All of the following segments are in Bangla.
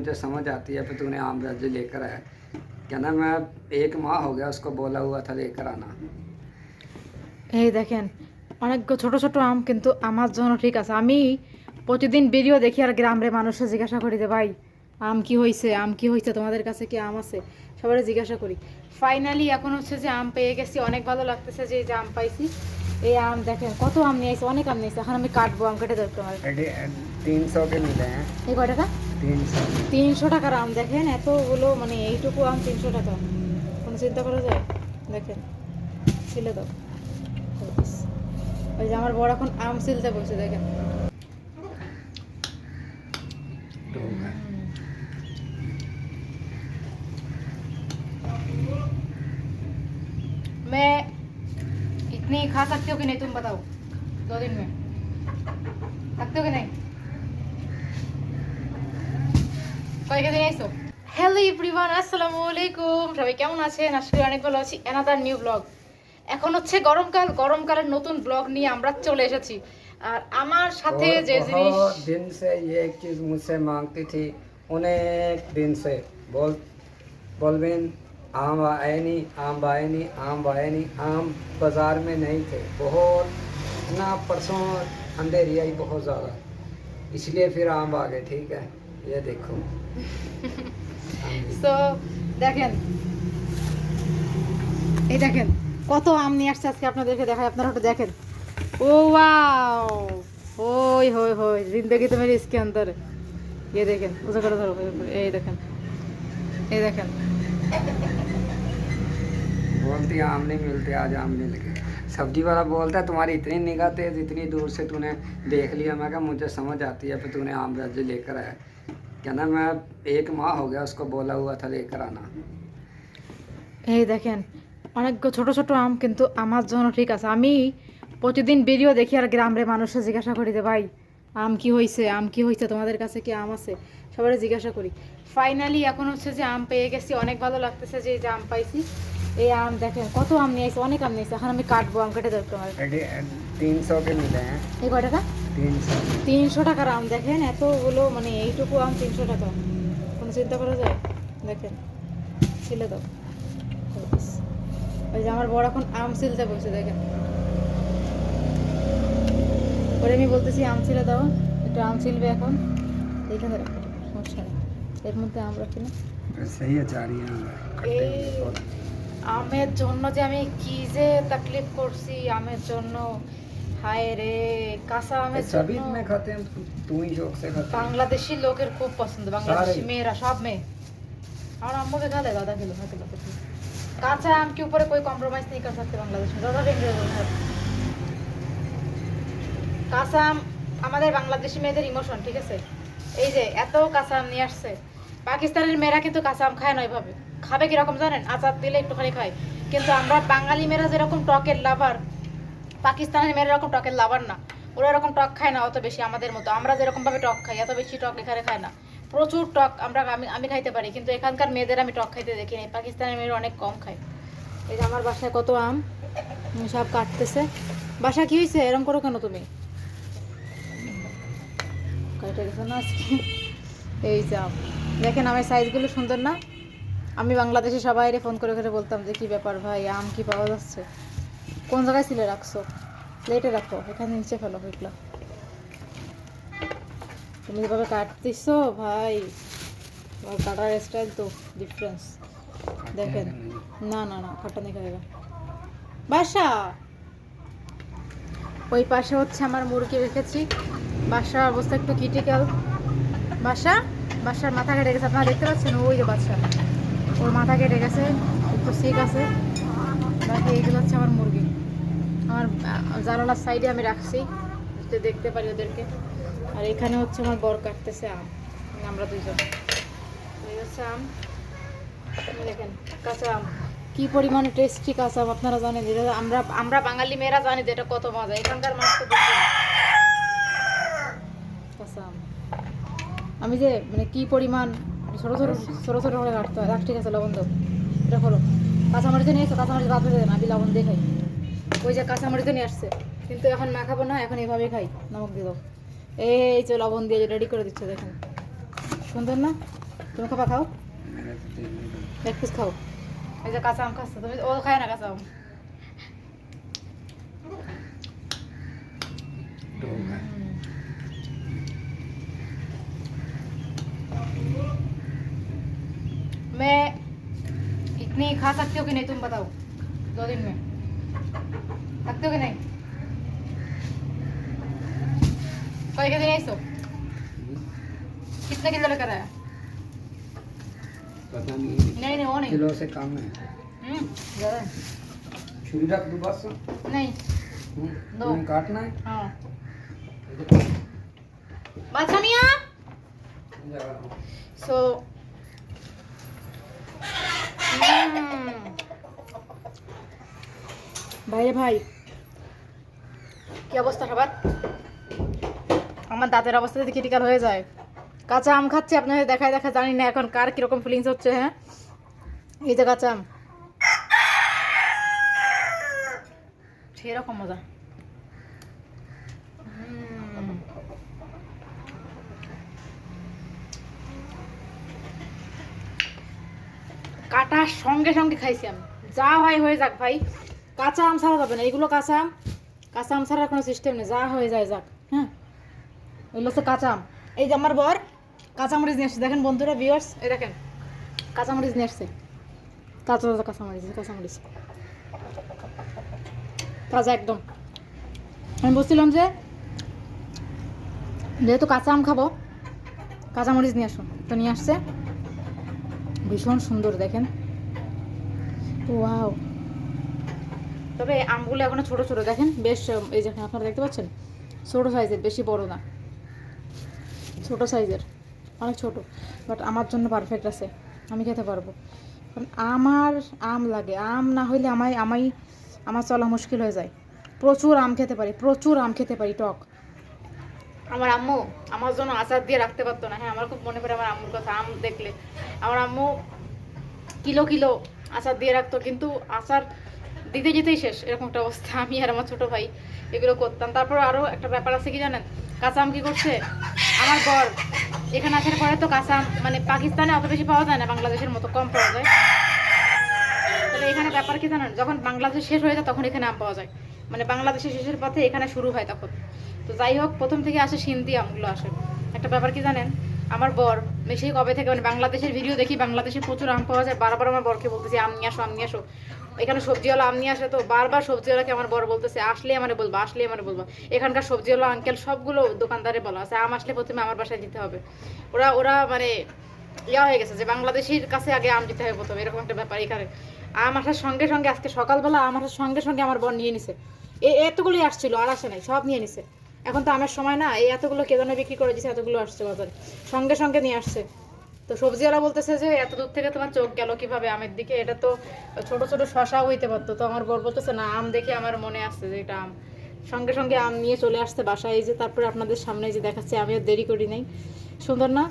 मुझे समझ आती है फिर तूने आम दर्जे लेकर आया कहना मैं एक माह हो गया उसको बोला हुआ था लेकर आना এই দেখেন অনেক ছোট ছোট আম কিন্তু আমার জন্য ঠিক আছে আমি প্রতিদিন ভিডিও দেখি আর গ্রামে মানুষে জিজ্ঞাসা করি যে ভাই আম কি হয়েছে আম কি হয়েছে তোমাদের কাছে কি আম আছে সবাই জিজ্ঞাসা করি ফাইনালি এখন হচ্ছে যে আম পেয়ে গেছি অনেক ভালো লাগতেছে যে এই যে আম পাইছি এই আম দেখেন কত আম নিয়ে আসছে অনেক আম নিয়ে আসছে এখন আমি কাটবো আম কেটে দেবো তোমার तीन सौ के मिले हैं এই কয় টাকা तीन सौ তিনশো টাকার আম দেখেন এতগুলো মানে এইটুকু আম তিনশো টাকা কোনো চিন্তা করা যায় দেখেন ছিলে দাও ব্যাস। ওই যে আমার বড় এখন আম সিলতে বসে দেখেন मैं इतनी खा सकती हो कि नहीं तुम बताओ दो दिन में কয়েকদিন দিন আইসো হ্যালো এভরিওয়ান আসসালামু আলাইকুম সবাই কেমন আছেন আজকে অনেক ভালো আছি এনাদার নিউ ব্লগ এখন হচ্ছে গরমকাল গরমকালের নতুন ব্লগ নিয়ে আমরা চলে এসেছি আর আমার সাথে और যে জিনিস बहुत दिन से ये एक चीज़ मुझसे मांगती थी अनेक दिन से बोल बोलबिन आम आए नहीं आम आए नहीं आम आए नहीं आम बाज़ार में नहीं थे बहुत ना परसों अंधेरी आई बहुत ज़्यादा इसलिए फिर आम आ गए ठीक है ये देखो তো দেখেন এই দেখেন কত আম নিয়ে আসছে আজকে আপনাদেরকে দেখায় আপনারা একটু দেখেন ও ওয়াও ওই হই হই জিন্দগি তো মেরি इसके अंदर ये देखें उसे करो धरो এই দেখেন এই দেখেন बोलती आम नहीं मिलते आज आम मिल गए सब्जी वाला बोलता है तुम्हारी इतनी निगाह तेज इतनी दूर से तूने देख लिया मैं कहा मुझे समझ आती है फिर तूने आम दर्जे लेकर आया कहना मैं एक माह हो गया उसको बोला हुआ था लेकर आना এই দেখেন অনেক ছোট ছোট আম কিন্তু আমার জন্য ঠিক আছে আমি প্রতিদিন ভিডিও দেখি আর গ্রামের মানুষে জিজ্ঞাসা করি যে ভাই আম কি হয়েছে আম কি হয়েছে তোমাদের কাছে কি আম আছে সবাই জিজ্ঞাসা করি ফাইনালি এখন হচ্ছে যে আম পেয়ে গেছি অনেক ভালো লাগতেছে যে এই যে আম পাইছি এই আম দেখেন কত আম নিয়েছে অনেক আম নিয়েছে এখন আমি কাটবো আম কেটে দেবো তোমার তিনশো কে মিলে হ্যাঁ? এই কয় টাকা তিনশো। টাকার আম দেখেন এতগুলো মানে এইটুকু আম তিনশো টাকা। কোনো চিন্তা করা যায়? দেখেন ছিলে দাও। ওই যে আমার বড় এখন আম ছিলতে বলছে দেখেন। ওরে আমি বলতেছি আম ছিলে দাও একটু আম ছিলবে এখন। এইখানে সমস্যা নেই। এর মধ্যে আম রাখি না। সেই আছে আর আমের জন্য যে আমি কি যে তাকলিফ করছি আমের জন্য হায় রে কাঁচা আমের सभी জন্য में खाते हैं तू ही शौक से खाते हैं বাংলাদেশি লোকের খুব পছন্দ বাংলাদেশি সারে। মেয়েরা সব মেয়ে और आम भी खा लेगा आधा किलो आधा किलो कुछ काचा आम के ऊपर कोई कॉम्प्रोमाइज नहीं कर सकते बांग्लादेश में ज़्यादा डेंजरस है কাঁচা আম আমাদের বাংলাদেশি মেয়েদের ইমোশন ঠিক আছে এই যে এত কাঁচা আম নিয়ে আসছে পাকিস্তানের মেয়েরা কিন্তু কাঁচা আম খায় না ওইভাবে খাবে কীরকম জানেন? আচার দিলে একটুখানি খায়। কিন্তু আমরা বাঙালি মেয়েরা যেরকম টকের লাভার পাকিস্তানের মেয়েরা এরকম টকের লাভার না। ওরা এরকম টক খায় না, অত বেশি আমাদের মতো। আমরা যেরকম ভাবে টক খাই, এত বেশি টক এখানে খায় না। প্রচুর টক আমরা, আমি আমি খাইতে পারি, কিন্তু এখানকার মেয়েদের আমি টক খাইতে দেখি নাই। পাকিস্তানের মেয়েরা অনেক কম খায়। এই যে আমার বাসায় কত আম সব কাটতেছে। বাসা কি হয়েছে এরকম করো কেন তুমি? না আজকে? এই যে দেখেন, আমার সাইজগুলো সুন্দর না? আমি বাংলাদেশে সবাই ফোন করে করে বলতাম যে, কি ব্যাপার ভাই? আম কি পাওয়া যাচ্ছে? কোন জায়গায় ছিলে রাখছো? প্লেটে রাখো, এখানে নিচে ফেলো ওইগুলো তুমি যেভাবে কাটতেছো ভাই কাটার স্টাইল তো ডিফারেন্স দেখেন। না না না খাট্টা নেই খাবেগা বাসা! ওই পাশে হচ্ছে আমার মুরগি রেখেছি। বাসার অবস্থা একটু ক্রিটিক্যাল বাসা? বাসার মাথা কেটে গেছে, আপনারা দেখতে পাচ্ছেন? ওই যে বাচ্চা ওর মাথা কেটে গেছে, একটু সিক আছে। বাকি এইগুলো হচ্ছে আমার মুরগি। আমার জানালার সাইডে আমি রাখছি দেখতে পারি ওদেরকে। আর এখানে হচ্ছে আমার বর কাটতেছে আম। আমরা দুইজন। এই হচ্ছে আম। দেখেন, কাঁচা আম। কি পরিমাণে টেস্টি কাঁচা আম, আপনারা জানেন যেটা আমরা আমরা বাঙালি মেয়েরা জানি যে এটা কত মজা। এখানকার মানুষ তো কাঁচা আম। আমি যে মানে কি পরিমাণ ছোটো ছোটো ছোটো ছোটো করে কাটতে হয়। রাখ ঠিক আছে, লবণ দাও। এটা করো কাঁচামারিতে নিয়ে এসো কাঁচামারিতে ভাত হয়ে না, আমি লবণ দিয়ে খাই। ওই যে কাঁচামারিতে নিয়ে আসছে। কিন্তু এখন না খাব না, এখন এইভাবে খাই। নমক দিয়ে দাও। এই যে লবণ দিয়ে রেডি করে দিচ্ছে, দেখেন। সুন্দর না? তুমি খাবা, খাও? এক পিস খাও। এই যে কাঁচা আম খাচ্ছে, তুমি ও খায় না কাঁচা আম। इतनी खा सकते हो कि नहीं तुम बताओ। दो दिन में। सकते हो कि नहीं? कोई के दिन ऐसो कितने किलो लेकर आया? पता नहीं। नहीं नहीं वो नहीं। किलो से कम है। हम्म, ज़्यादा छुरी रख दो बस। नहीं। हम्म, दो। काटना है? हाँ। बादशाह मियाँ। সো ভাইরে ভাই। কি অবস্থা সবার আমার দাঁতের অবস্থা যদি ক্রিটিক্যাল হয়ে যায়। কাঁচা আম খাচ্ছি, আপনাদের দেখায় দেখা জানি না এখন কার কীরকম ফিলিংস হচ্ছে হ্যাঁ? এই যে কাঁচা আম। সেরকম মজা। কাটার সঙ্গে সঙ্গে খাইছি আমি। যা হয় হয়ে যাক ভাই। কাঁচা আম ছাড়া যাবে না, এগুলো কাঁচা আম কাঁচা আম ছাড়ার কোনো সিস্টেম নেই, যা হয়ে যায় যাক হ্যাঁ? এগুলো হচ্ছে কাঁচা আম। এই যে আমার বর কাঁচামরিচ নিয়ে আসছে। দেখেন বন্ধুরা ভিউয়ার্স এই দেখেন কাঁচামরিচ নিয়ে আসছে। তাজা তাজা কাঁচামরিচ কাঁচামরিচ তাজা একদম। আমি বলছিলাম যে, যেহেতু কাঁচা আম খাব কাঁচামরিচ নিয়ে আসুন তো নিয়ে আসছে। ভীষণ সুন্দর, দেখেন। ওয়াও। তবে আমগুলো এখনও ছোট ছোট, দেখেন বেশ এই দেখেন আপনারা দেখতে পাচ্ছেন? ছোট সাইজের বেশি বড় না। ছোট সাইজের অনেক ছোট বাট আমার জন্য পারফেক্ট আছে, আমি খেতে পারব। কারণ আমার আম লাগে, আম না হইলে আমায় আমায়, আমার চলা মুশকিল হয়ে যায়। প্রচুর আম খেতে পারি, প্রচুর আম খেতে পারি, টক। আমার আম্মু আমার জন্য আচার দিয়ে রাখতে পারতো না হ্যাঁ আমার খুব মনে পড়ে আমার আম্মুর কথা, আম দেখলে। আমার আম্মু কিলো কিলো আচার দিয়ে রাখতো, কিন্তু আচার দিতে যেতেই শেষ, এরকম একটা অবস্থা। আমি আর আমার ছোট ভাই এগুলো করতাম। তারপর আরও একটা ব্যাপার আছে কি জানেন? কাঁচা আম কি করছে? আমার বর, এখানে আসার পরে তো কাঁচা আম মানে পাকিস্তানে অত বেশি পাওয়া যায় না, বাংলাদেশের মতো কম পাওয়া যায়। তাহলে এখানে ব্যাপার কি জানেন? যখন বাংলাদেশ শেষ হয়ে যায়, তখন এখানে আম পাওয়া যায়। মানে বাংলাদেশের শেষের পথে এখানে শুরু হয় তখন। তো যাই হোক, প্রথম থেকে আসে সিন্ধি আমগুলো আসে। একটা ব্যাপার কি জানেন? আমার বর বেশি কবে থেকে মানে বাংলাদেশের ভিডিও দেখি, বাংলাদেশে প্রচুর আম পাওয়া যায়। বারবার আমার বরকে বলতেছি, আম নিয়ে আসো, আম নিয়ে আসো। এখানে সবজিওয়ালা আম নিয়ে আসে তো বারবার সবজিওয়ালাকে আমার বর বলতেছে আসলে আমার বলব আসলে আমার বলব। এখানকার সবজিওয়ালা, আঙ্কেল সবগুলো দোকানদারে বলা আছে, আম আসলে প্রথমে আমার বাসায় দিতে হবে। ওরা ওরা মানে ইয়া হয়ে গেছে যে বাংলাদেশের কাছে আগে আম দিতে হবে প্রথমে, এরকম একটা ব্যাপার এখানে। আম আসার সঙ্গে সঙ্গে আজকে সকালবেলা আম আসার সঙ্গে সঙ্গে আমার বর নিয়ে নিছে। এতগুলোই আসছিল আর আসে নাই, সব নিয়ে নিছে। এখন তো আমার সময় না, এই এতগুলো কে জানে বিক্রি করে দিছে, এতগুলো আসছে বাজারে। সঙ্গে সঙ্গে নিয়ে আসছে। তো সবজিওয়ালা বলতেছে যে, এত দূর থেকে তোমার চোখ গেল কীভাবে আমের দিকে? এটা তো ছোট ছোট শশাও হইতে পারতো। তো আমার বর বলতেছে, না, আম দেখে আমার মনে আসছে যে এটা আম। সঙ্গে সঙ্গে আম নিয়ে চলে আসছে বাসায়। এই যে তারপরে আপনাদের সামনে যে দেখাচ্ছে আমি আর দেরি করি নাই। সুন্দর না?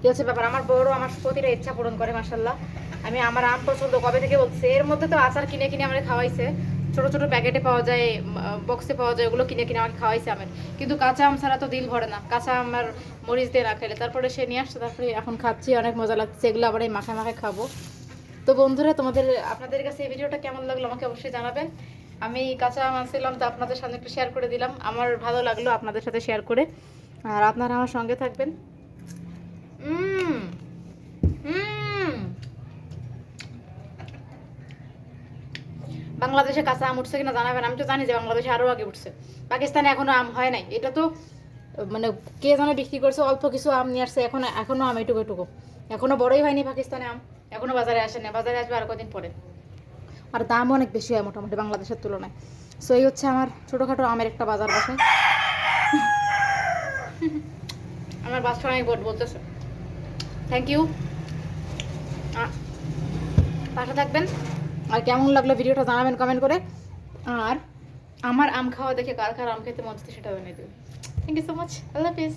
কি হচ্ছে ব্যাপার? আমার বড় আমার প্রতিটা ইচ্ছা পূরণ করে মাসাল্লাহ আমি আমার আম পছন্দ কবে থেকে বলছি এর মধ্যে তো আচার কিনে কিনে আমার খাওয়াইছে। ছোট ছোট প্যাকেটে পাওয়া যায় বক্সে পাওয়া যায়, ওগুলো কিনে কিনে আমাকে খাওয়াইছে আমের। কিন্তু কাঁচা আম ছাড়া তো দিল ভরে না। কাঁচা আমার মরিচ দিয়ে না খেলে। তারপরে সে নিয়ে আসছে, তারপরে এখন খাচ্ছি, অনেক মজা লাগছে। এগুলো আবার এই মাখা মাখা খাব। তো বন্ধুরা, তোমাদের, আপনাদের কাছে এই ভিডিওটা কেমন লাগল আমাকে অবশ্যই জানাবেন। আমি কাঁচা আম আনছিলাম, তো আপনাদের সামনে একটু শেয়ার করে দিলাম। আমার ভালো লাগল আপনাদের সাথে শেয়ার করে। আর আপনারা আমার সঙ্গে থাকবেন। উম বাংলাদেশে কাঁচা আম উঠছে কিনা জানাবেন? আমি তো জানি যে বাংলাদেশে আরও আগে উঠছে। পাকিস্তানে এখনও আম হয় নাই। এটা তো মানে কে জানে বিক্রি করছে, অল্প কিছু আম নিয়ে আসছে, এখন, এখনও আম এটুকু এটুকু। এখনও বড়ই হয়নি পাকিস্তানে আম, এখনও বাজারে আসে না বাজারে আসবে আর কদিন পরে। আর দামও অনেক বেশি হয় মোটামুটি বাংলাদেশের তুলনায়। সো এই হচ্ছে আমার ছোটোখাটো আমের একটা বাজার বসে আমার বাচ্চা অনেক বোট বলতেছে। থ্যাংক ইউ পাশে থাকবেন। আর কেমন লাগল ভিডিওটা জানাবেন কমেন্ট করে। আর আমার আম খাওয়া দেখে কার কার আম খেতে মন সেটা জানিয়ে দেবেন থ্যাংক ইউ সো মাচ আল্লাহ হাফিজ